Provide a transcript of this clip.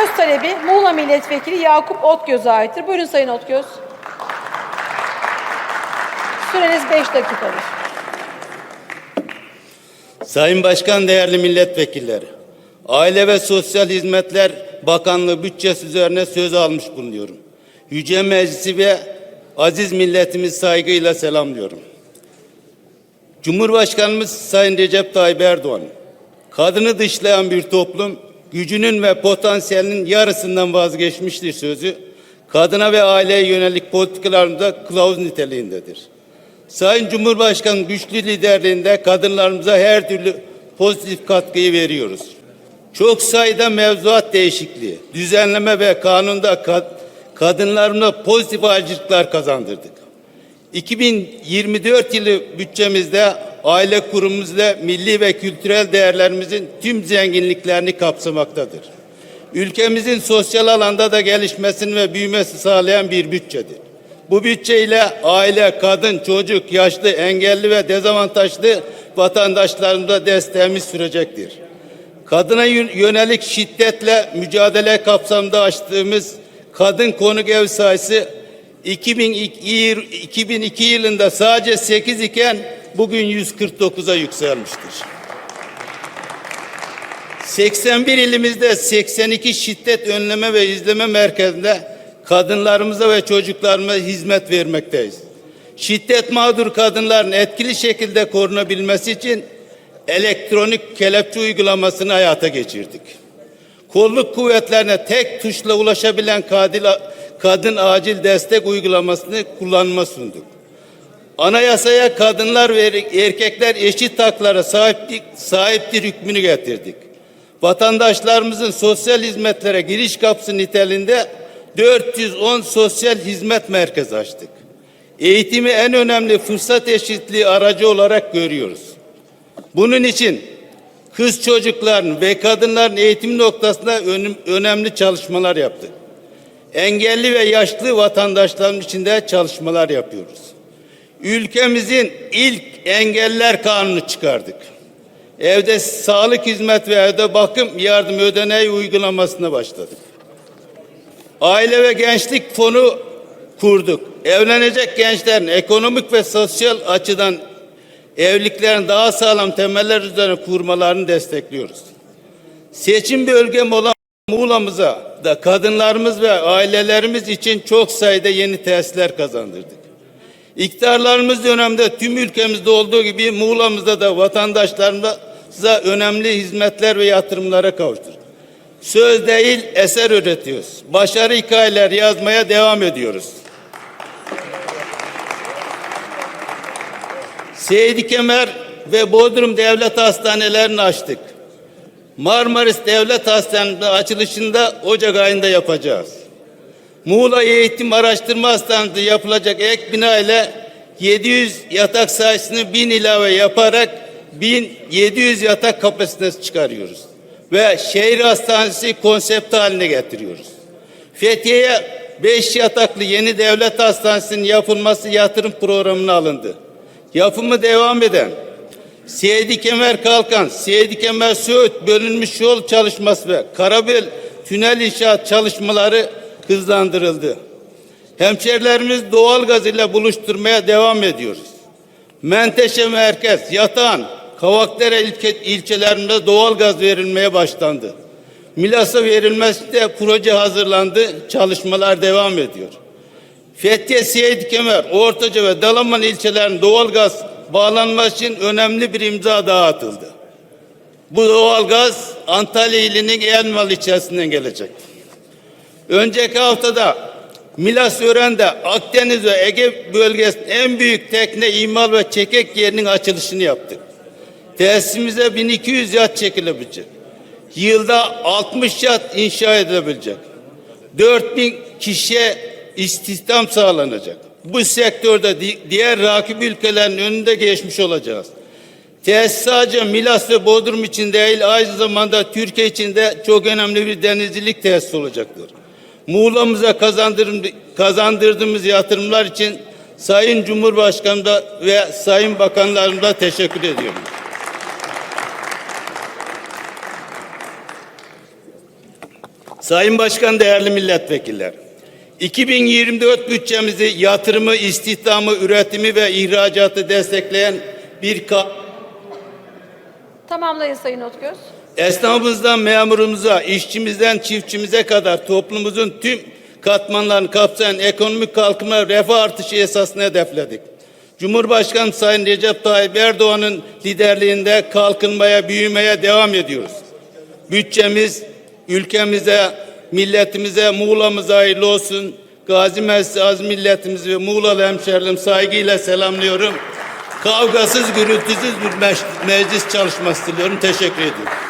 söz talebi Muğla Milletvekili Yakup Otgöz'e aittir. Buyurun Sayın Otgöz. Süreniz 5 dakikadır. Sayın Başkan, değerli milletvekilleri, Aile ve Sosyal Hizmetler Bakanlığı bütçesi üzerine söz almış bulunuyorum. Yüce Meclisi ve aziz milletimiz saygıyla selamlıyorum. Cumhurbaşkanımız Sayın Recep Tayyip Erdoğan, kadını dışlayan bir toplum, gücünün ve potansiyelinin yarısından vazgeçmiştir sözü, kadına ve aileye yönelik politikalarımızda kılavuz niteliğindedir. Sayın Cumhurbaşkanı güçlü liderliğinde kadınlarımıza her türlü pozitif katkıyı veriyoruz. Çok sayıda mevzuat değişikliği, düzenleme ve kanunda kad- kadınlarımıza pozitif ayrıcalıklar kazandırdık. 2024 yılı bütçemizde aile kurumumuzda milli ve kültürel değerlerimizin tüm zenginliklerini kapsamaktadır. Ülkemizin sosyal alanda da gelişmesini ve büyümesi sağlayan bir bütçedir. Bu bütçeyle aile, kadın, çocuk, yaşlı, engelli ve dezavantajlı vatandaşlarımıza desteğimiz sürecektir. Kadına yö- yönelik şiddetle mücadele kapsamında açtığımız kadın konuk ev sayısı 2002, 2002 yılında sadece 8 iken bugün 149'a yükselmiştir. 81 ilimizde 82 şiddet önleme ve izleme merkezinde kadınlarımıza ve çocuklarımıza hizmet vermekteyiz. Şiddet mağdur kadınların etkili şekilde korunabilmesi için elektronik kelepçe uygulamasını hayata geçirdik. Kolluk kuvvetlerine tek tuşla ulaşabilen kadil, kadın acil destek uygulamasını kullanma sunduk. Anayasaya kadınlar ve erkekler eşit haklara sahiplik, sahiptir hükmünü getirdik. Vatandaşlarımızın sosyal hizmetlere giriş kapısı niteliğinde 410 sosyal hizmet merkezi açtık. Eğitimi en önemli fırsat eşitliği aracı olarak görüyoruz. Bunun için kız çocukların ve kadınların eğitim noktasında önemli çalışmalar yaptık. Engelli ve yaşlı vatandaşlarımız için de çalışmalar yapıyoruz. Ülkemizin ilk engeller kanunu çıkardık. Evde sağlık hizmet ve evde bakım yardım ödeneği uygulamasına başladık. Aile ve Gençlik Fonu kurduk. Evlenecek gençlerin ekonomik ve sosyal açıdan evliliklerin daha sağlam temeller üzerine kurmalarını destekliyoruz. Seçim bölgem olan Muğla'mıza da kadınlarımız ve ailelerimiz için çok sayıda yeni tesisler kazandırdık. İktidarlarımız dönemde tüm ülkemizde olduğu gibi Muğla'mızda da vatandaşlarımıza önemli hizmetler ve yatırımlara kavuştur. Söz değil eser üretiyoruz. Başarı hikayeler yazmaya devam ediyoruz. Seydi Kemer ve Bodrum Devlet Hastanelerini açtık. Marmaris Devlet Hastanesi açılışında Ocak ayında yapacağız. Muğla Eğitim Araştırma Hastanesi yapılacak ek bina ile 700 yatak sayısını 1000 ilave yaparak 1700 yatak kapasitesi çıkarıyoruz. Ve şehir hastanesi konsept haline getiriyoruz. Fethiye'ye 5 yataklı yeni devlet hastanesinin yapılması yatırım programına alındı. Yapımı devam eden Seydi Kemer Kalkan, Seydi Kemer Söğüt bölünmüş yol çalışması ve Karabel tünel inşaat çalışmaları hızlandırıldı. Hemşerilerimiz doğalgaz ile buluşturmaya devam ediyoruz. Menteşe Merkez, Yatağan, Kavakdere ilçe, ilçelerinde doğalgaz verilmeye başlandı. Milas'a verilmesi de proje hazırlandı, çalışmalar devam ediyor. Fethiye, Seyit Kemer, Ortaca ve Dalaman ilçelerinin doğalgaz bağlanması için önemli bir imza daha atıldı. Bu doğalgaz Antalya ilinin Elmalı ilçesinden gelecek. Önceki haftada Milas Ören'de Akdeniz ve Ege bölgesinin en büyük tekne imal ve çekek yerinin açılışını yaptık. Tesisimize 1200 yat çekilebilecek. Yılda 60 yat inşa edilebilecek. 4000 kişiye istihdam sağlanacak. Bu sektörde di- diğer rakip ülkelerin önünde geçmiş olacağız. Tesis sadece Milas ve Bodrum için değil aynı zamanda Türkiye için de çok önemli bir denizcilik tesisi olacaktır. Muğla'mıza kazandırdığımız yatırımlar için Sayın Cumhurbaşkanımda ve Sayın Bakanlarımda teşekkür ediyorum. Sayın Başkan, değerli milletvekiller. 2024 bütçemizi yatırımı, istihdamı, üretimi ve ihracatı destekleyen bir Tamamlayın Sayın Otgöz. Esnafımızdan memurumuza, işçimizden çiftçimize kadar toplumumuzun tüm katmanlarını kapsayan ekonomik kalkınma refah artışı esasını hedefledik. Cumhurbaşkanı Sayın Recep Tayyip Erdoğan'ın liderliğinde kalkınmaya, büyümeye devam ediyoruz. Bütçemiz ülkemize, milletimize, Muğla'mıza hayırlı olsun. Gazi Mescid Az milletimizi ve Muğla'lı hemşerilerimi saygıyla selamlıyorum. Kavgasız, gürültüsüz bir meclis çalışması diliyorum. Teşekkür ediyorum.